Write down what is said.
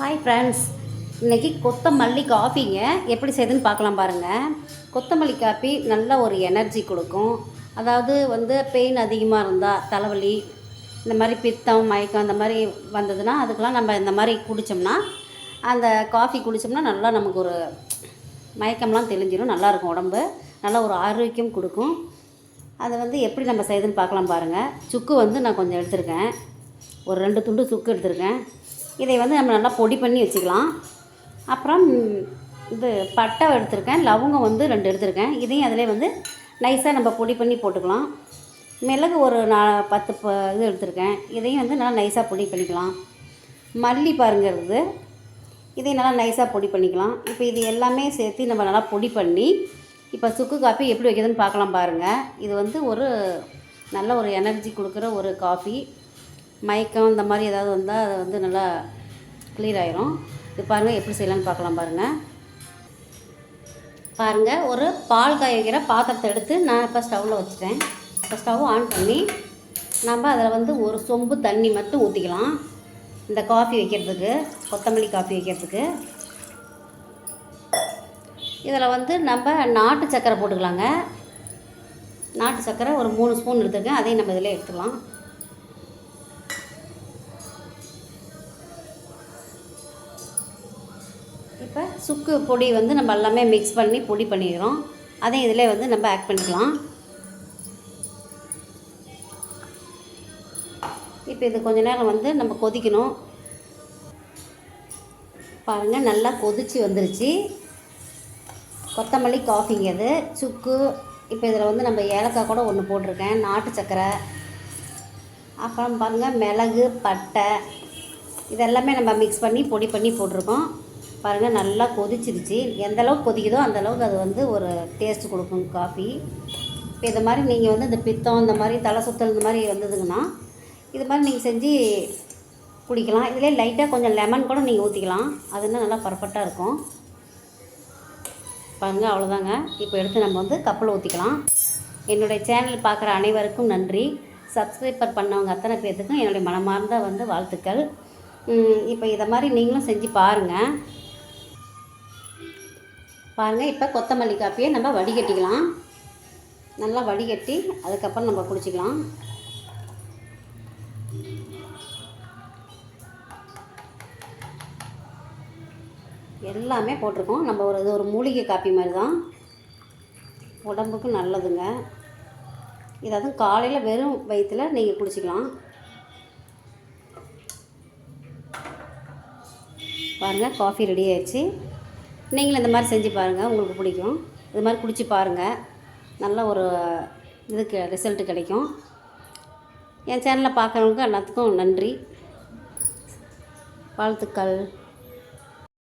Hi friends இன்றைக்கி கொத்தமல்லி காஃபிங்க எப்படி செய்யுதுன்னு பார்க்கலாம் பாருங்கள் கொத்தமல்லி காஃபி நல்ல ஒரு எனர்ஜி கொடுக்கும். அதாவது வந்து பெயின் அதிகமாக இருந்தால் தலைவலி இந்த மாதிரி பித்தம் மயக்கம் இந்த மாதிரி வந்ததுன்னா அதுக்கெலாம் நம்ம இந்த மாதிரி குடித்தோம்னா அந்த காஃபி குடித்தோம்னா நல்லா நமக்கு ஒரு மயக்கம்லாம் தெளிஞ்சிடும் நல்லாயிருக்கும் உடம்பு. நல்லா ஒரு ஆரோக்கியம் கொடுக்கும். அதை வந்து எப்படி நம்ம செய்யுதுன்னு பார்க்கலாம் பாருங்கள் சுக்கு வந்து நான் கொஞ்சம் எடுத்திருக்கேன். ஒரு ரெண்டு துண்டு சுக்கு எடுத்திருக்கேன். இதை வந்து நம்ம நல்லா பொடி பண்ணி வச்சுக்கலாம். அப்புறம் இது பட்டை எடுத்திருக்கேன். லவங்கம் வந்து ரெண்டு எடுத்திருக்கேன். இதையும் அதிலே வந்து நைஸாக நம்ம பொடி பண்ணி போட்டுக்கலாம். மிளகு ஒரு நா பத்து ப இது எடுத்திருக்கேன். இதையும் வந்து நல்லா நைஸாக பொடி பண்ணிக்கலாம். மல்லி பாருங்க இருக்குது. இதையும் நல்லா நைஸாக பொடி பண்ணிக்கலாம். இப்போ இது எல்லாமே சேர்த்து நம்ம நல்லா பொடி பண்ணி இப்போ சுக்கு காஃபி எப்படி வைக்கிறதுன்னு பார்க்கலாம் பாருங்கள் இது வந்து ஒரு நல்ல ஒரு எனர்ஜி கொடுக்குற ஒரு காஃபி மயக்கம் இந்த மாதிரி ஏதாவது வந்தால் அது வந்து நல்லா கிளியர் ஆயிரும். இது பாருங்கள் எப்படி செய்யலாம்னு பார்க்கலாம் பாருங்கள் பாருங்கள் ஒரு பால் காய வைக்கிற பாத்திரத்தை எடுத்து நான் இப்போ ஸ்டவ்வில் வச்சுட்டேன். இப்போ ஸ்டவ் ஆன் பண்ணி நம்ம அதில் வந்து ஒரு சொம்பு தண்ணி மட்டும் ஊற்றிக்கலாம் இந்த காஃபி வைக்கிறதுக்கு கொத்தமல்லி காஃபி வைக்கிறதுக்கு. இதில் வந்து நம்ம நாட்டு சக்கரை போட்டுக்கலாங்க. நாட்டு சக்கரை ஒரு மூணு ஸ்பூன் எடுத்துருக்கேன் அதையும் நம்ம இதில் எடுத்துக்கலாம். இப்போ சுக்கு பொடி வந்து நம்ம எல்லாமே மிக்ஸ் பண்ணி பொடி பண்ணிக்கிறோம் அதையும் இதில் வந்து நம்ம ஆட் பண்ணிக்கலாம். இப்போ இது கொஞ்ச நேரம் வந்து நம்ம கொதிக்கணும். பாருங்கள் நல்லா கொதிச்சு வந்துருச்சு. கொத்தமல்லி காஃபிங்க அது சுக்கு இப்போ இதில் வந்து நம்ம ஏலக்காய் கூட ஒன்று போட்டிருக்கேன். நாட்டு சக்கரை. அப்புறம் பாருங்கள் மிளகு பட்டை. இதெல்லாமே நம்ம மிக்ஸ் பண்ணி பொடி பண்ணி போட்டிருக்கோம். பாருங்கள் நல்லா கொதிச்சிருச்சு. எந்த அளவுக்கு கொதிக்குதோ அந்தளவுக்கு அது வந்து ஒரு டேஸ்ட் கொடுக்கும் காஃபி இப்போ இது மாதிரி நீங்கள் வந்து இந்த பித்தம் இந்த மாதிரி தலை சுத்தல் இந்த மாதிரி வந்ததுங்கன்னா இது மாதிரி நீங்கள் செஞ்சு குடிக்கலாம். இதிலே லைட்டாக கொஞ்சம் லெமன் கூட நீங்கள் ஊற்றிக்கலாம் அது இன்னும் நல்லா பர்ஃபெக்டாக இருக்கும். பாருங்கள் அவ்வளோதாங்க இப்போ எடுத்து நம்ம வந்து கப்பில் ஊற்றிக்கலாம் என்னுடைய சேனல் பார்க்குற அனைவருக்கும் நன்றி. சப்ஸ்கிரைபர் பண்ணவங்க அத்தனை பேர்த்துக்கும் என்னுடைய மனமார்ந்த வந்து வாழ்த்துக்கள். இப்போ இதை மாதிரி நீங்களும் செஞ்சு பாருங்கள் பாருங்கள் இப்போ கொத்தமல்லி காப்பியை நம்ம வடிகட்டிக்கலாம். நல்லா வடிகட்டி அதுக்கப்புறம் நம்ம குடிச்சிக்கலாம். எல்லாமே போட்டிருக்கோம். நம்ம ஒரு இது ஒரு மூலிகை காப்பி மாதிரி தான். உடம்புக்கு நல்லதுங்க. இது அதுவும் காலையில் வெறும் வயிற்றில் நீங்கள் குடிச்சிக்கலாம். பாருங்கள் காஃபி ரெடி ஆயிடுச்சு. நீங்களும் இந்த மாதிரி செஞ்சு பாருங்கள் உங்களுக்கு பிடிக்கும். இது மாதிரி குடித்து பாருங்கள் நல்ல ஒரு இதுக்கு ரிசல்ட்டு கிடைக்கும். என் சேனலை பார்க்குறவங்க எல்லாத்துக்கும் நன்றி. வாழ்த்துக்கள்.